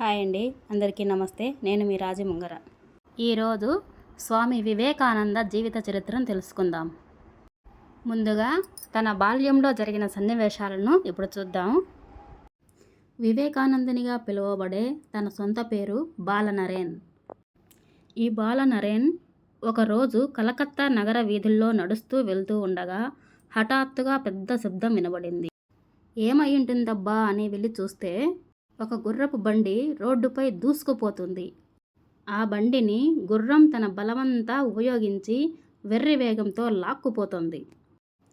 Hi అండి అందరికీ నమస్తే. నేను మీ రాజముంగర ఈరోజు స్వామి వివేకానంద జీవిత చరిత్రను తెలుసుకుందాం. ముందుగా తన బాల్యంలో జరిగిన సన్నివేశాలను ఇప్పుడు చూద్దాం. వివేకానందునిగా పిలువబడే తన సొంత పేరు బాలనరేన్. ఈ బాలనరేన్ ఒకరోజు కలకత్తా నగర వీధుల్లో నడుస్తూ వెళ్తూ ఉండగా హఠాత్తుగా పెద్ద శబ్దం వినబడింది. ఏమై ఉంటుందబ్బా అని వెళ్ళి చూస్తే ఒక గుర్రపు బండి రోడ్డుపై దూసుకుపోతుంది. ఆ బండిని గుర్రం తన బలమంతా ఉపయోగించి వెర్రి వేగంతో లాక్కుపోతుంది.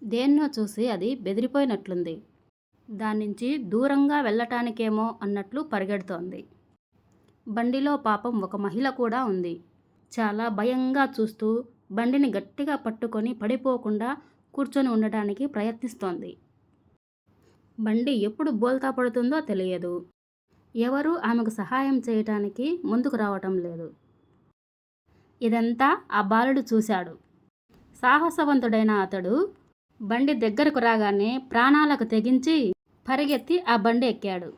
దేన్నో చూసి అది బెదిరిపోయినట్లుంది. దాని నుంచి దూరంగా వెళ్ళటానికేమో అన్నట్లు పరిగెడుతోంది. బండిలో పాపం ఒక మహిళ కూడా ఉంది. చాలా భయంగా చూస్తూ బండిని గట్టిగా పట్టుకొని పడిపోకుండా కూర్చొని ఉండటానికి ప్రయత్నిస్తోంది. బండి ఎప్పుడు బోల్తా పడుతుందో తెలియదు. ఎవరూ ఆమెకు సహాయం చేయటానికి ముందుకు రావటం లేదు. ఇదంతా ఆ బాలుడు చూశాడు. సాహసవంతుడైన అతడు బండి దగ్గరకు రాగానే ప్రాణాలకు తెగించి పరిగెత్తి ఆ బండి ఎక్కాడు.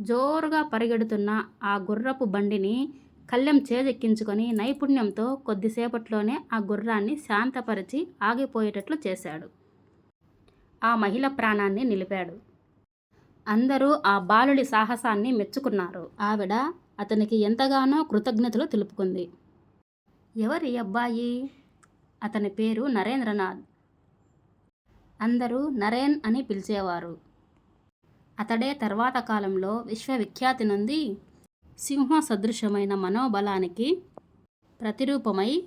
జోరుగా పరిగెడుతున్న ఆ గుర్రపు బండిని కళ్ళెం చేజెక్కించుకొని నైపుణ్యంతో కొద్దిసేపట్లోనే ఆ గుర్రాన్ని శాంతపరిచి ఆగిపోయేటట్లు చేశాడు. ఆ మహిళ ప్రాణాన్ని నిలిపాడు. అందరూ ఆ బాలుడి సాహసాన్ని మెచ్చుకున్నారు. ఆవిడ అతనికి ఎంతగానో కృతజ్ఞతలు తెలుపుకుంది. ఎవరి అబ్బాయి? అతని పేరు నరేంద్రనాథ్. అందరూ నరేన్ అని పిలిచేవారు. అతడే తర్వాత కాలంలో విశ్వవిఖ్యాతి నుండి సింహ సదృశమైన మనోబలానికి ప్రతిరూపమై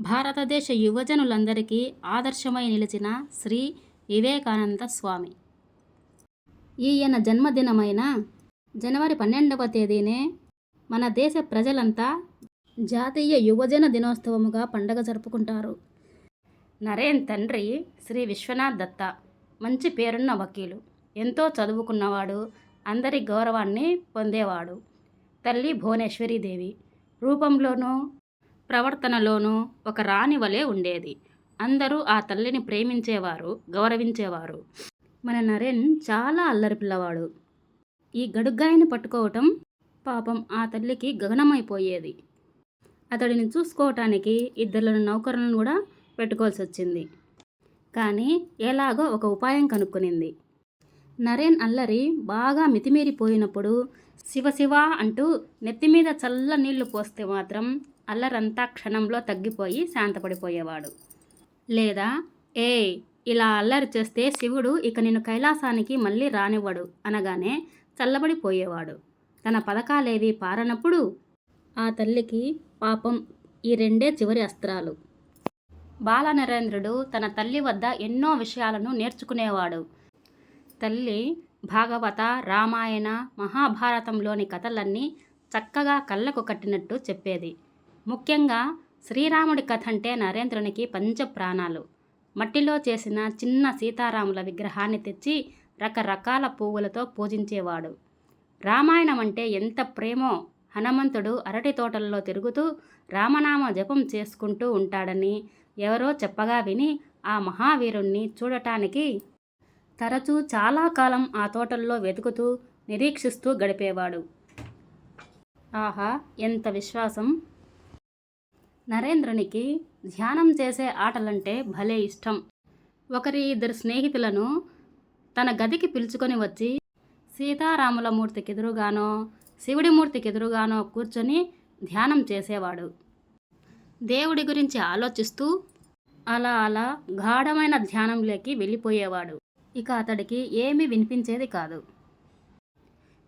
భారతదేశ యువజనులందరికీ ఆదర్శమై నిలిచిన శ్రీ వివేకానంద స్వామి. ఈయన జన్మదినమైన? జనవరి పన్నెండవ తేదీనే మన దేశ ప్రజలంతా జాతీయ యువజన దినోత్సవముగా పండగ జరుపుకుంటారు. నరేన్ తండ్రి శ్రీ విశ్వనాథ్ దత్త. మంచి పేరున్న వకీలు. ఎంతో చదువుకున్నవాడు. అందరి గౌరవాన్ని పొందేవాడు. తల్లి భువనేశ్వరీదేవి. రూపంలోనూ ప్రవర్తనలోనూ ఒక రాణి వలె ఉండేది. అందరూ ఆ తల్లిని ప్రేమించేవారు గౌరవించేవారు. మన నరేన్ చాలా అల్లరి పిల్లవాడు. ఈ గడుగ్గాయని పట్టుకోవటం పాపం ఆ తల్లికి గగనమైపోయేది. అతడిని చూసుకోవటానికి ఇద్దరు నౌకరులను కూడా పెట్టుకోవాల్సి వచ్చింది. కానీ ఎలాగో ఒక ఉపాయం కనుక్కునింది. నరేన్ అల్లరి బాగా మితిమీరిపోయినప్పుడు శివ శివ అంటూ నెత్తిమీద చల్ల నీళ్ళు పోస్తే మాత్రం అల్లరంతా క్షణంలో తగ్గిపోయి శాంతపడిపోయేవాడు. లేదా ఏ ఇలా అల్లరి చేస్తే శివుడు ఇక నిన్ను కైలాసానికి మళ్ళీ రానివ్వడు అనగానే చల్లబడిపోయేవాడు. తన పథకాలేవి పారనప్పుడు ఆ తల్లికి పాపం ఈ రెండే చివరి అస్త్రాలు. బాలనరేంద్రుడు తన తల్లి వద్ద ఎన్నో విషయాలను నేర్చుకునేవాడు. తల్లి భాగవత రామాయణ మహాభారతంలోని కథలన్నీ చక్కగా కళ్ళకు కట్టినట్టు చెప్పేది. ముఖ్యంగా శ్రీరాముడి కథ అంటే నరేంద్రునికి పంచ ప్రాణాలు మట్టిలో చేసిన చిన్న సీతారాముల విగ్రహాన్ని తెచ్చి రకరకాల పువ్వులతో పూజించేవాడు. రామాయణం అంటే ఎంత ప్రేమో! హనుమంతుడు అరటి తోటల్లో తిరుగుతూ రామనామ జపం చేసుకుంటూ ఉంటాడని ఎవరో చెప్పగా విని ఆ మహావీరుణ్ణి చూడటానికి తరచూ చాలా కాలం ఆ తోటల్లో వెతుకుతూ నిరీక్షిస్తూ గడిపేవాడు. ఆహా! ఎంత విశ్వాసం! నరేంద్రునికి ధ్యానం చేసే ఆటలంటే భలే ఇష్టం. ఒకరి ఇద్దరు స్నేహితులను తన గదికి పిలుచుకొని వచ్చి సీతారాముల మూర్తికి ఎదురుగానో శివుడి మూర్తికి ఎదురుగానో కూర్చొని ధ్యానం చేసేవాడు. దేవుడి గురించి ఆలోచిస్తూ అలా అలా గాఢమైన ధ్యానంలోకి వెళ్ళిపోయేవాడు. ఇక అతడికి ఏమీ వినిపించేది కాదు.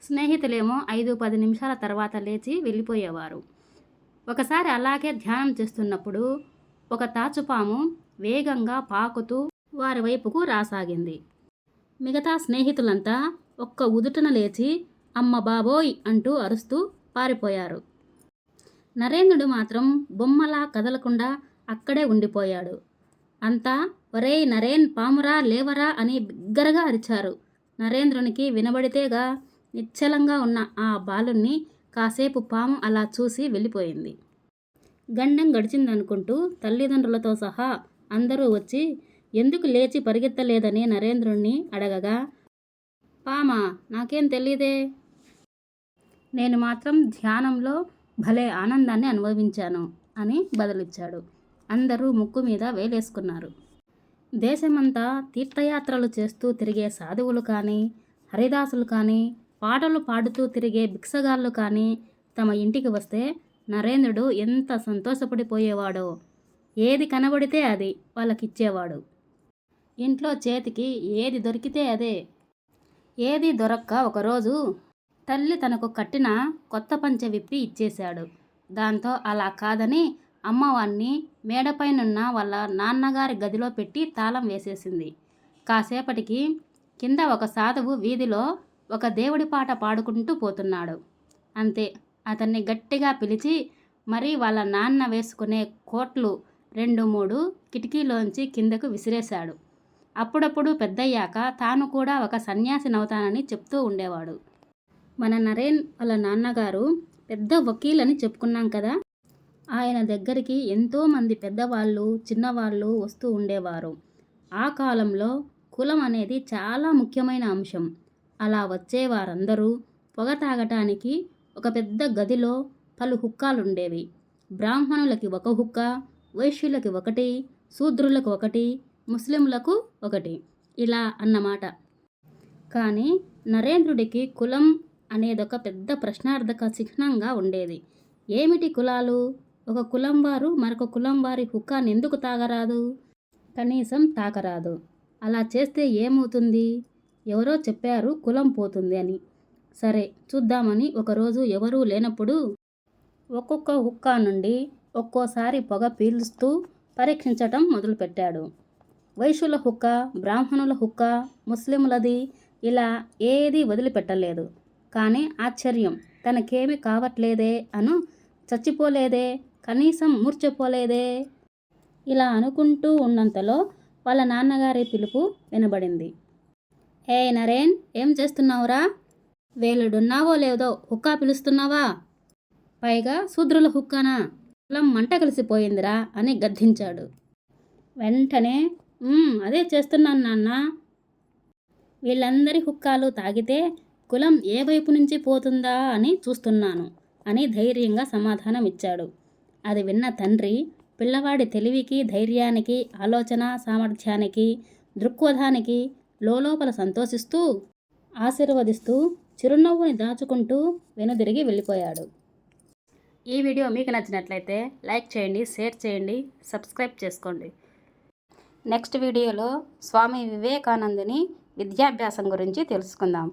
స్నేహితులేమో ఐదు పది నిమిషాల తర్వాత లేచి వెళ్ళిపోయేవారు. ఒకసారి అలాగే ధ్యానం చేస్తున్నప్పుడు ఒక తాచుపాము వేగంగా పాకుతూ వారి వైపుకు రాసాగింది. మిగతా స్నేహితులంతా ఒక్క ఉదుటన లేచి అమ్మ బాబోయ్ అంటూ అరుస్తూ పారిపోయారు. నరేంద్రుడు మాత్రం బొమ్మలా కదలకుండా అక్కడే ఉండిపోయాడు. అంతా ఒరేయ్ నరేన్ పామురా లేవరా అని బిగ్గరగా అరిచారు. నరేంద్రునికి వినబడితేగా నిశ్చలంగా ఉన్న ఆ బాలుణ్ణి కాసేపు పాము అలా చూసి వెళ్ళిపోయింది. గండం గడిచిందనుకుంటూ తల్లిదండ్రులతో సహా అందరూ వచ్చి ఎందుకు లేచి పరిగెత్తలేదని నరేంద్రుణ్ణి అడగగా పామా నాకేం తెలీదే? నేను మాత్రం ధ్యానంలో భలే ఆనందాన్ని అనుభవించాను అని బదులిచ్చాడు. అందరూ ముక్కు మీద వేలేసుకున్నారు. దేశమంతా తీర్థయాత్రలు చేస్తూ తిరిగే సాధువులు కానీ హరిదాసులు కానీ పాటలు పాడుతూ తిరిగే భిక్షగాళ్ళు కానీ తమ ఇంటికి వస్తే నరేంద్రుడు ఎంత సంతోషపడిపోయేవాడో. ఏది కనబడితే అది వాళ్ళకిచ్చేవాడు. ఇంట్లో చేతికి ఏది దొరికితే అదే. ఏది దొరక్క ఒకరోజు తల్లి తనకు కట్టిన కొత్త పంచె విప్పి ఇచ్చేశాడు. దాంతో అలా కాదని అమ్మవారిని మేడపైనున్న వాళ్ళ నాన్నగారి గదిలో పెట్టి తాళం వేసేసింది. కాసేపటికి కింద ఒక సాధువు వీధిలో ఒక దేవుడి పాట పాడుకుంటూ పోతున్నాడు. అంతే అతన్ని గట్టిగా పిలిచి మరీ వాళ్ళ నాన్న వేసుకునే కోట్లు రెండు మూడు కిటికీలోంచి కిందకు విసిరేశాడు. అప్పుడప్పుడు పెద్దయ్యాక తాను కూడా ఒక సన్యాసినవుతానని చెప్తూ ఉండేవాడు. మన నరేన్ వాళ్ళ నాన్నగారు పెద్ద వకీల్ అని చెప్పుకున్నాం కదా? ఆయన దగ్గరికి ఎంతోమంది పెద్దవాళ్ళు చిన్నవాళ్ళు వస్తూ ఉండేవారు. ఆ కాలంలో కులం అనేది చాలా ముఖ్యమైన అంశం. అలా వచ్చే వారందరూ పొగ తాగటానికి ఒక పెద్ద గదిలో పలు హుక్కాలుండేవి. బ్రాహ్మణులకి ఒక హుక్క వైశ్యులకి ఒకటి శూద్రులకు ఒకటి ముస్లింలకు ఒకటి. ఇలా అన్నమాట. కానీ నరేంద్రుడికి కులం అనేదొక పెద్ద ప్రశ్నార్థక చిహ్నంగా ఉండేది. ఏమిటి కులాలు? ఒక కులం వారు మరొక కులం వారి హుక్కాన్ని ఎందుకు తాగరాదు? కనీసం తాకరాదు. అలా చేస్తే ఏమవుతుంది? ఎవరో చెప్పారు కులం పోతుంది అని. సరే చూద్దామని ఒకరోజు ఎవరూ లేనప్పుడు ఒక్కొక్క హుక్కా నుండి ఒక్కోసారి పొగ పీలుస్తూ పరీక్షించటం మొదలుపెట్టాడు. వైశ్యుల హుక్క బ్రాహ్మణుల హుక్క ముస్లింలది ఇలా ఏదీ వదిలిపెట్టలేదు. కానీ ఆశ్చర్యం తనకేమి కావట్లేదే అను చచ్చిపోలేదే కనీసం మూర్చపోలేదే ఇలా అనుకుంటూ ఉన్నంతలో వాళ్ళ నాన్నగారి పిలుపు వినబడింది. ఏ నరేన్ ఏం చేస్తున్నావురా? వేలుడున్నావో లేదో హుక్కా పిలుస్తున్నావా? పైగా శూద్రుల హుక్కానా? కులం మంట కలిసిపోయిందిరా అని గద్దించాడు. వెంటనే అదే చేస్తున్నాను నాన్న. వీళ్ళందరి హుక్కాలు తాగితే కులం ఏ వైపు నుంచి పోతుందా అని చూస్తున్నాను అని ధైర్యంగా సమాధానం ఇచ్చాడు అది విన్న తండ్రి పిల్లవాడి తెలివికి ధైర్యానికి ఆలోచన సామర్థ్యానికి దృక్పథానికి లోపల సంతోషిస్తూ ఆశీర్వదిస్తూ చిరునవ్వుని దాచుకుంటూ వెనుదిరిగి వెళ్ళిపోయాడు. ఈ వీడియో మీకు నచ్చినట్లయితే లైక్ చేయండి షేర్ చేయండి సబ్స్క్రైబ్ చేసుకోండి. నెక్స్ట్ వీడియోలో స్వామి వివేకానందుని విద్యాభ్యాసం గురించి తెలుసుకుందాం.